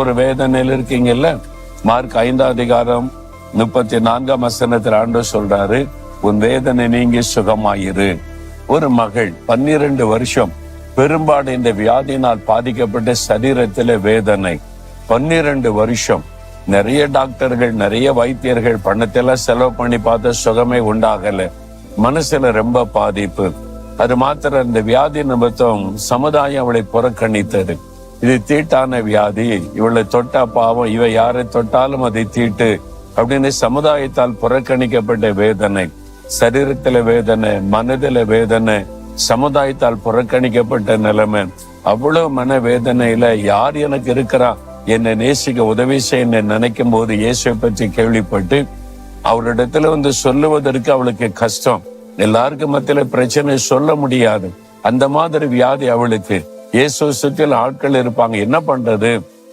ஒரு வேதனையில் இருக்கீங்கல்ல? மார்க் ஐந்தாம் அதிகாரம் முப்பத்தி நான்காம் வசனத்தில் ஆண்டு சொல்றாரு உன் வேதனை நீங்கி சுகமாயிரு. ஒரு மகள் பன்னிரண்டு வருஷம் பெரும்பாடு இந்த வியாதியினால் பாதிக்கப்பட்ட சரீரத்தில வேதனை. பன்னிரண்டு வருஷம் நிறைய டாக்டர்கள் நிறைய வைத்தியர்கள் பணத்தெல்லாம் செலவு பண்ணி பார்த்த சுகமே உண்டாகல. மனசுல ரொம்ப பாதிப்பு. அது மாத்திரம் இந்த வியாதி நிமித்தம் சமுதாயம் அவளை புறக்கணித்தது. இது தீட்டான வியாதி. இவளை தொட்டா பாவம் இவ யாரை தொட்டாலும் அதை தீட்டு அப்படின்னு சமுதாயத்தால் புறக்கணிக்கப்பட்ட வேதனை. சரீரத்துல வேதனை மனதில வேதனை சமுதாயத்தால் புறக்கணிக்கப்பட்ட நிலைமை. அவ்வளவு மன வேதனையில யார் எனக்கு இருக்கிறா? என்னை நேசிக்க உதவி செய்ய என்னை நினைக்கும் போது இயேசுவை பற்றி கேள்விப்பட்டு அவரிடத்துல வந்து சொல்லுவதற்கு அவளுக்கு கஷ்டம். எல்லாருக்கும் மத்தியில பிரச்சனை சொல்ல முடியாது. அந்த மாதிரி வியாதி அவளுக்கு. இயேசு சுற்றியில் ஆட்கள் இருப்பாங்க. என்ன பண்றது?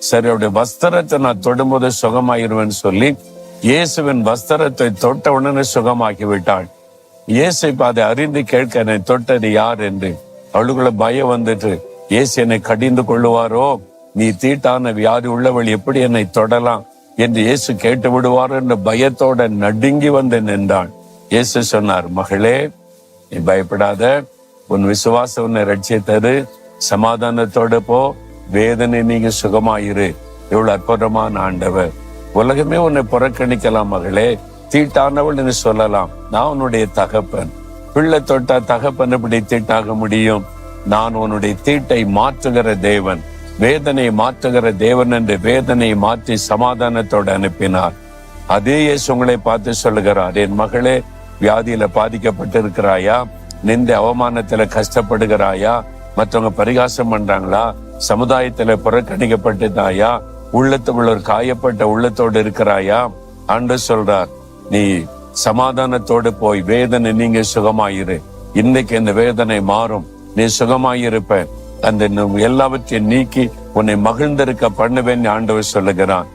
சரி அவருடைய வஸ்திரத்தை நான் தொடும்போது சுகமாயிருவேன்னு சொல்லி இயேசுவின் வஸ்திரத்தை தொட்ட உடனே சுகமாக்கி விட்டாள் இயேசு இப்ப அதை அறிந்து கேட்க என்னை தொட்டது யார்? என்று அவளுக்குள்ள பயம் வந்துட்டு இயேசு என்னை கடிந்து கொள்ளுவாரோ? நீ தீட்டான வியாதி உள்ளவள் எப்படி என்னை தொடலாம்? என்று இயேசு கேட்டு விடுவார் என்ற பயத்தோட நடுங்கி வந்து நின்றாள். இயேசு சொன்னார் மகளே நீ பயப்படாத. உன் விசுவாசம் உன்னை ரட்சித்தது. சமாதானத்தோட போ. வேதனை நீங்க சுகமாயிரு. இவ்வளவு அற்புதமான ஆண்டவர். உலகமே உன்னை புறக்கணிக்கலாம் மகளே. தீட்டானவள் என்று சொல்லலாம். நான் உன்னுடைய தகப்பன். பிள்ளை தொட்டா தகப்பன் இப்படி தீட்டாக முடியும்? நான் உன்னுடைய தீட்டை மாற்றுகிற தேவன். வேதனையை மாற்றுகிற தேவன் என்று வேதனையை மாற்றி சமாதானத்தோடு அனுப்பினார். அதே இயேசு உங்களை பார்த்து சொல்லுகிறார் என் மகளே வியாதியில பாதிக்கப்பட்டிருக்கிறாயா? நின்று அவமானத்துல கஷ்டப்படுகிறாயா? மற்றவங்க பரிகாசம் பண்றாங்களா? சமுதாயத்துல புறக்கணிக்கப்பட்டதாயா உள்ளத்துக்குள்ள ஒரு காயப்பட்ட உள்ளத்தோடு இருக்கிறாயா? ஆண்டு சொல்றார் நீ சமாதானத்தோடு போய் வேதனை நீங்க சுகமாயிரு. இன்னைக்கு இந்த வேதனை மாறும். நீ சுகமாயிருப்ப. அந்த எல்லாவற்றையும் நீக்கி உன்னை மகிழ்ந்திருக்க பண்ணுவேன் ஆண்டவர் சொல்லுகிறான்